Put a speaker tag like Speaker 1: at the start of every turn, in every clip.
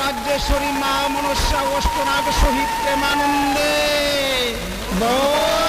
Speaker 1: রাজ্যেশ্বরী মা মনস্যা অষ্টনাগ সহিত প্রেমানন্দে বল।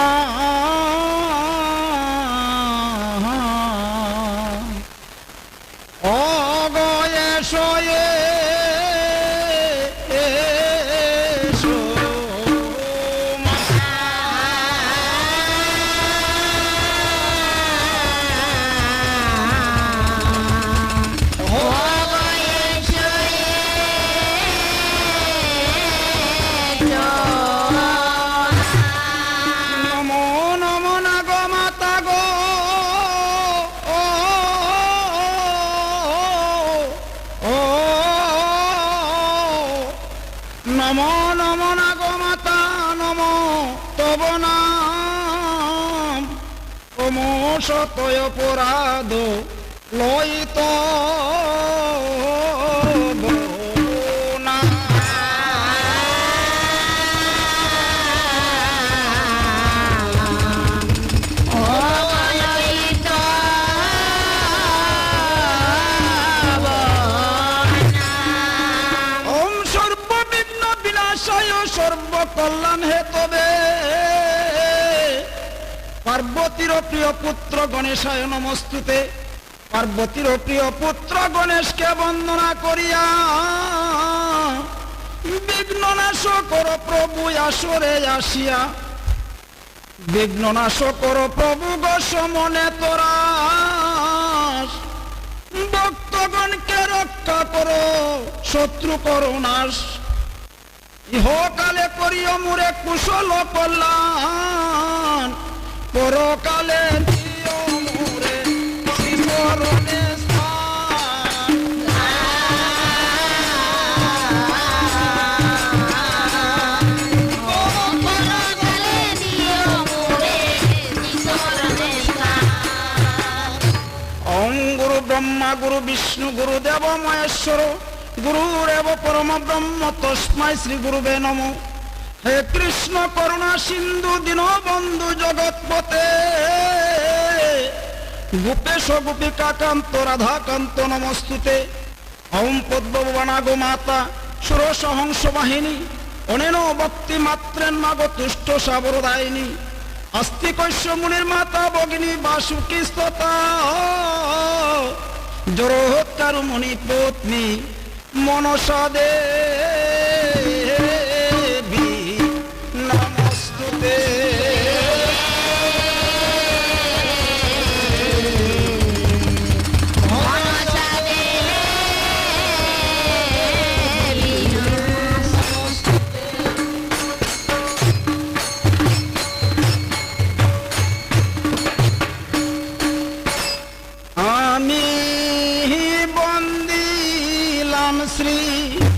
Speaker 1: মা ও ওমো সতয় অপরাধ লয়িত পার্বতীর প্রিয় পুত্র গণেশায় নমস্তুতে। পার্বতীর প্রিয় পুত্র গণেশকে বন্দনা করিয়া বিঘ্ন নাশ কর প্রভু আসরে আসিয়া বিঘ্ন নাশ কর প্রভু গোস মনে তোরা ভক্তগণকে রক্ষা করো, শত্রু করো নাশ। ইহকালে করিও মুরে কুশল কল্যাণ। পরকালে দিও মোরে গুরু ব্রহ্মা, গুরু বিষ্ণু, গুরু দেব মহেশ্বর গুরুরেব পরম ব্রহ্ম তস্মাই শ্রী গুরুবে নম। হে কৃষ্ণ করুণা সিন্ধু দীন বন্ধু জগৎপতে গোপেশ গোপিকা কান্ত রাধাকান্ত নমস্তুতে। ওম পদ্মবানা গো মাতা ষোড়শ হংস বাহিনী, অনেন ভক্তি মাত্রেন মাগ তুষ্ট সাবরদায়িনী। আস্তি কৈশ্য মুনির মাতা, ভগিনী বাসুকি স্ততা জরহৎকার মুনি পত্নী মনসা আমি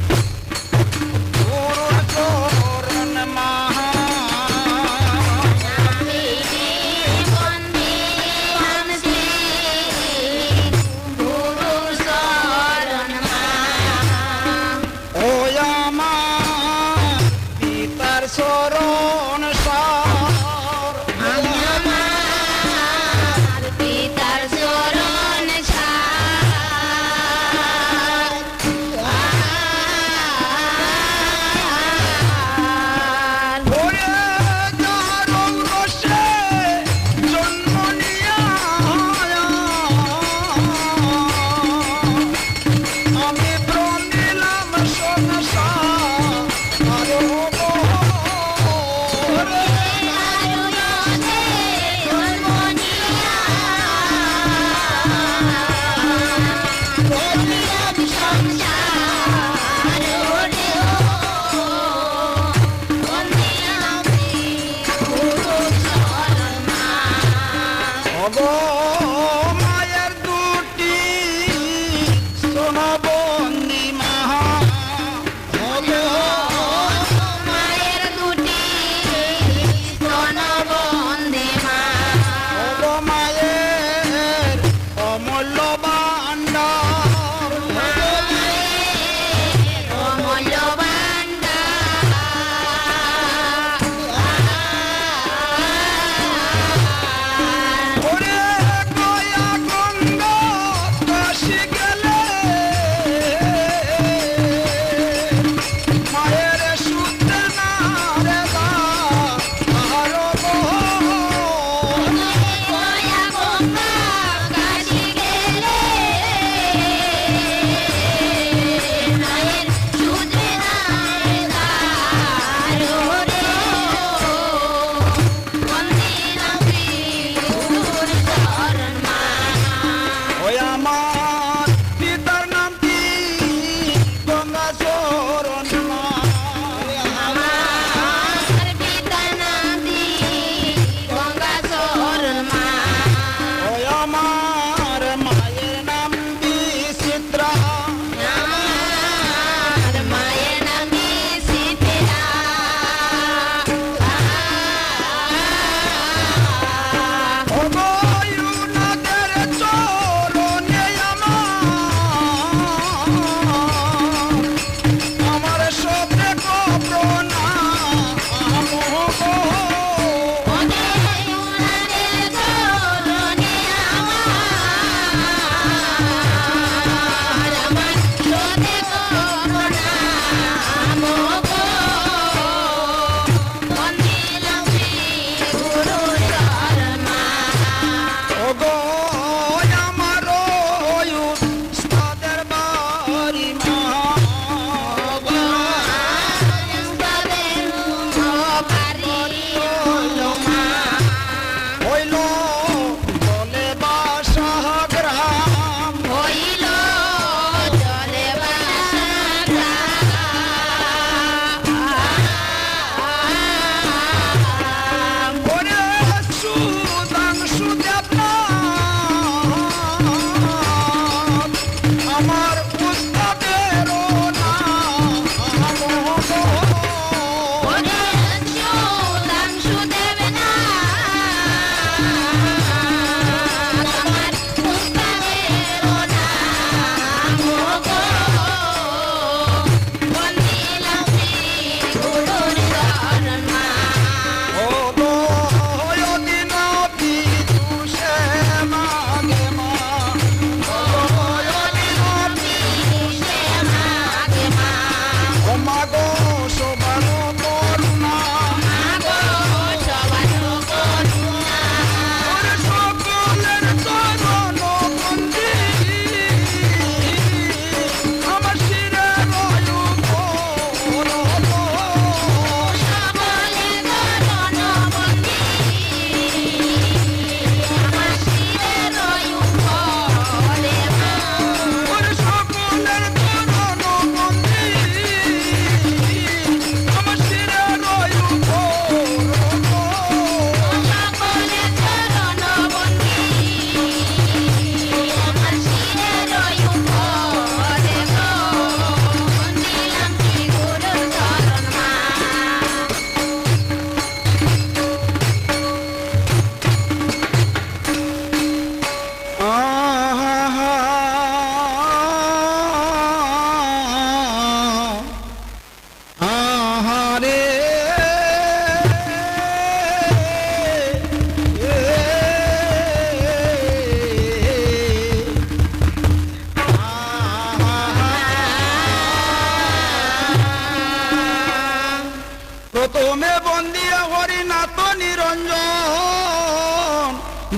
Speaker 1: প্রথমে বন্দিয়া হরিনাথ নিরঞ্জন,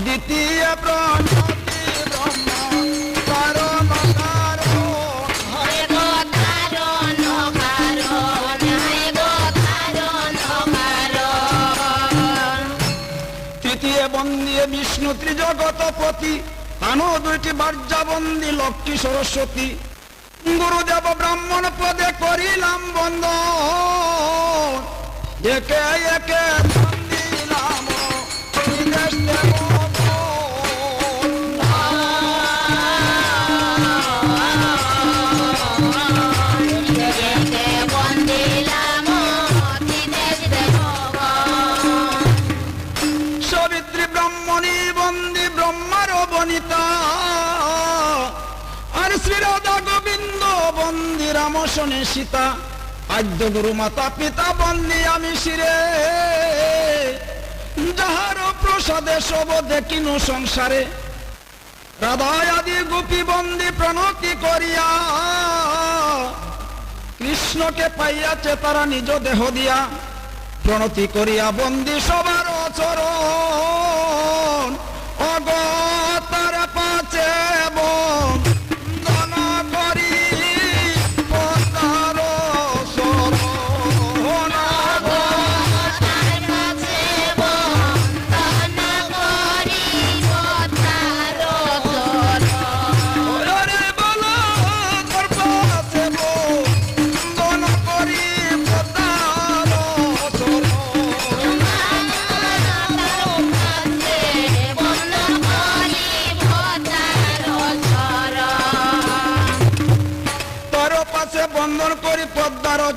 Speaker 1: দ্বিতীয় প্রাণ বন্দিয়ে বিষ্ণু ত্রিজগতপতি আনো দুইটি বার্যাবন্দী লক্ষ্মী সরস্বতী। গুরুদেব ব্রাহ্মণ পদে করিলাম বন্ধ একে একে নাম সবিত্রী ব্রহ্মণী বন্দী ব্রহ্মার বনিতা। আর শ্রীরাধা গোবিন্দ বন্দী রাম সীতা। আদ্য গুরু মাতা পিতা বন্দি আমি শিরে। যাহার প্রসাদে সব দেখিনু সংসারে। রাধায় আদি গোপী বন্দি প্রণতি করিয়া। কৃষ্ণকে পাইয়াছে তারা নিজ দেহ দিয়া। প্রণতি করিয়া বন্দি সবার চরণ অগতার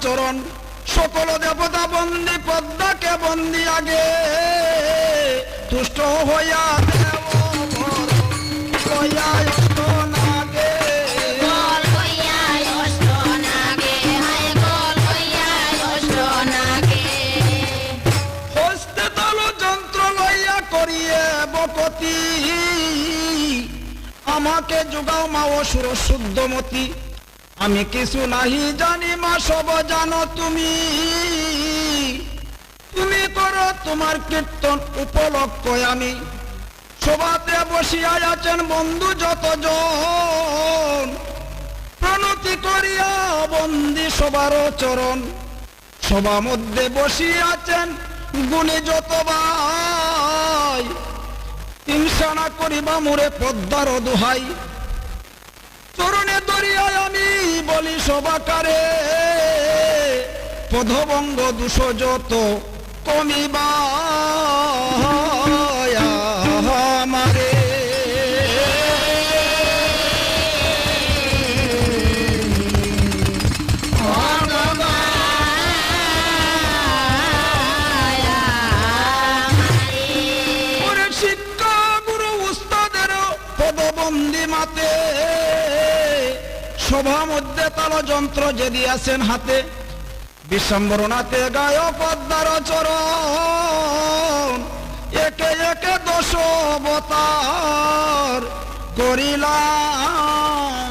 Speaker 2: চরণ
Speaker 1: সকল দেবতা বন্দি পদ্মাকে বন্দি আগে। তুষ্ট হইয়া দেব আমাকে যোগাও মা অসুর শুদ্ধমতি। আমি কিছু নাহি জানি, মা, সব জানো তুমি। তুমি করো তোমার কীর্তন উপলক্ষ আমি। সভাতে বসিয়া আছেন বন্ধু যত যতজন। প্রণতি করিয়া বন্দি সবার চরণ। সভা মধ্যে বসিয়াছেন গুণে যত ভাই। হিংসা না করিবা মোরে পদ্মার দোহাই চরণে দরিয়ায় আমি বলি সবাকারে। পদভঙ্গ দুশো যত কমিবা আমারে। সভা মধ্যে তাল যন্ত্র যে দিয়াছেন হাতে বিশ্বম্বরণাতে গায় পদ্মার চরণ একে একে দোষ অবতার করিলাম